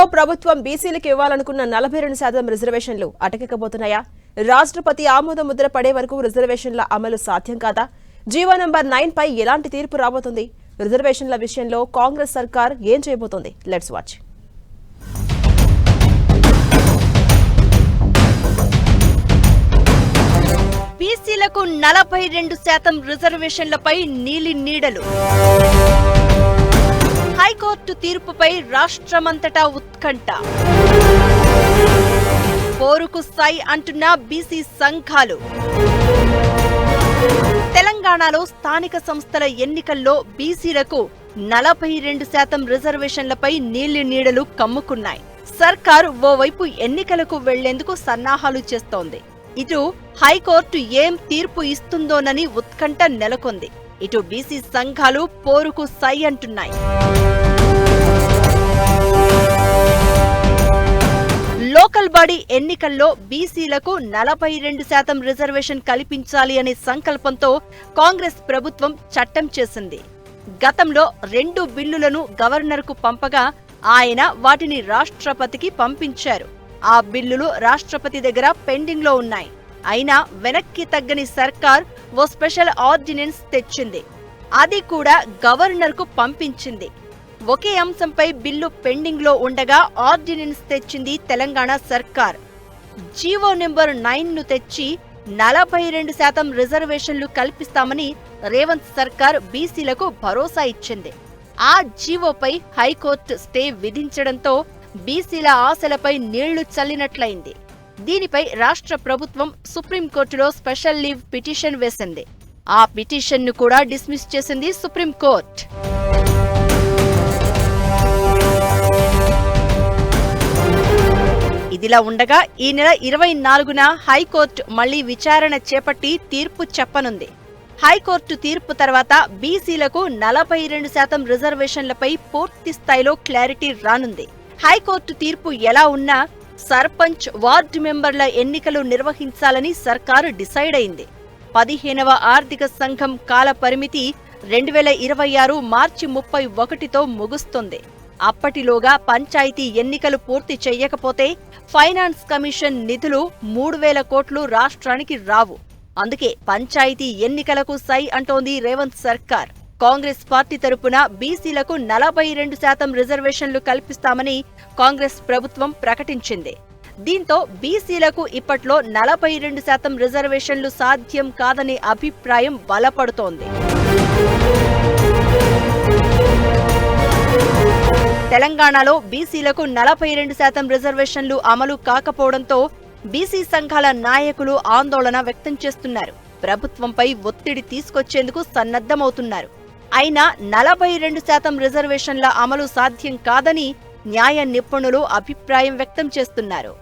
ఏపీలో ప్రభుత్వం బీసీలకు ఇవ్వాలనుకున్న నలభై రెండు శాతం రిజర్వేషన్లు అటకెక్కబోతున్నాయా? రాష్ట్రపతి ఆమోద ముద్ర పడే వరకు రిజర్వేషన్ల అమలు సాధ్యం కాదా? జీవో నంబర్ నైన్ పై ఎలాంటి తీర్పు రాబోతుంది? రిజర్వేషన్ల విషయంలో కాంగ్రెస్ సర్కార్ ఏం చేయబోతోంది? Let's watch. బీసీలకు నలభై రెండు శాతం రిజర్వేషన్లపై నీలి నీడలు. హైకోర్టు తీర్పుపై రాష్ట్రమంతటా ఉత్కంఠ. పోరుకు సై అంటున్న బీసీ సంఘాలు. తెలంగాణలో స్థానిక సంస్థల ఎన్నికల్లో బీసీలకు నలభై రెండు శాతం రిజర్వేషన్లపై నీళ్ళు నీడలు కమ్ముకున్నాయి. సర్కార్ ఓవైపు ఎన్నికలకు వెళ్ళేందుకు సన్నాహాలు చేస్తోంది. ఇటు హైకోర్టు ఏం తీర్పు ఇస్తుందోనని ఉత్కంఠ నెలకొంది. ఇటు బీసీ సంఘాలు పోరుకు సై అంటున్నాయి. లోకల్ బాడీ ఎన్నికల్లో బీసీలకు నలభై రెండు శాతం రిజర్వేషన్ కల్పించాలి అనే సంకల్పంతో కాంగ్రెస్ ప్రభుత్వం చట్టం చేసింది. గతంలో రెండు బిల్లులను గవర్నర్కు పంపగా ఆయన వాటిని రాష్ట్రపతికి పంపించారు. ఆ బిల్లులు రాష్ట్రపతి దగ్గర పెండింగ్లో ఉన్నాయి. అయినా వెనక్కి తగ్గని సర్కార్ ఓ స్పెషల్ ఆర్డినెన్స్ తెచ్చింది. అది కూడా గవర్నర్కు పంపించింది. ఒకే అంశంపై బిల్లు పెండింగ్లో ఉండగా ఆర్డినెన్స్ తెచ్చింది తెలంగాణ సర్కార్. జీవో నెంబర్ నైన్ను తెచ్చి నలభై రెండు శాతం రిజర్వేషన్లు కల్పిస్తామని రేవంత్ సర్కార్ బీసీలకు భరోసా ఇచ్చింది. ఆ జీవోపై హైకోర్టు స్టే విధించడంతో బీసీల ఆశలపై నీళ్ళు చల్లినట్లయింది. దీనిపై రాష్ట్ర ప్రభుత్వం సుప్రీంకోర్టులో స్పెషల్ లీవ్ పిటిషన్ వేసింది. ఆ పిటిషన్ను కూడా డిస్మిస్ చేసింది సుప్రీంకోర్టు ఇదిలా ఉండగా ఈ నెల ఇరవై నాలుగున హైకోర్టు మళ్ళీ విచారణ చేపట్టి తీర్పు చెప్పనుంది. హైకోర్టు తీర్పు తర్వాత బీసీలకు నలభై రెండు శాతం రిజర్వేషన్లపై పూర్తి స్థాయిలో క్లారిటీ రానుంది. హైకోర్టు తీర్పు ఎలా ఉన్నా సర్పంచ్ వార్డు మెంబర్ల ఎన్నికలు నిర్వహించాలని సర్కారు డిసైడ్ అయింది. పదిహేనవ ఆర్థిక సంఘం కాల పరిమితి రెండు వేల ఇరవై ఆరు మార్చి ముప్పై ఒకటితో ముగుస్తుంది. అప్పటిలోగా పంచాయతీ ఎన్నికలు పూర్తి చేయకపోతే ఫైనాన్స్ కమిషన్ నిధులు మూడు వేల కోట్లు రాష్ట్రానికి రావు. అందుకే పంచాయతీ ఎన్నికలకు సై అంటోంది రేవంత్ సర్కార్. కాంగ్రెస్ పార్టీ తరపున బీసీలకు నలభై రెండు శాతం రిజర్వేషన్లు కల్పిస్తామని కాంగ్రెస్ ప్రభుత్వం ప్రకటించింది. దీంతో బీసీలకు ఇప్పట్లో నలభై రెండు శాతం రిజర్వేషన్లు సాధ్యం కాదనే అభిప్రాయం బలపడుతోంది. తెలంగాణలో బీసీలకు నలభై రెండు శాతం రిజర్వేషన్లు అమలు కాకపోవడంతో బీసీ సంఘాల నాయకులు ఆందోళన వ్యక్తం చేస్తున్నారు. ప్రభుత్వంపై ఒత్తిడి తీసుకొచ్చేందుకు సన్నద్ధమవుతున్నారు. అయినా నలభై రెండు శాతం రిజర్వేషన్ల అమలు సాధ్యం కాదని న్యాయ నిపుణులు అభిప్రాయం వ్యక్తం చేస్తున్నారు.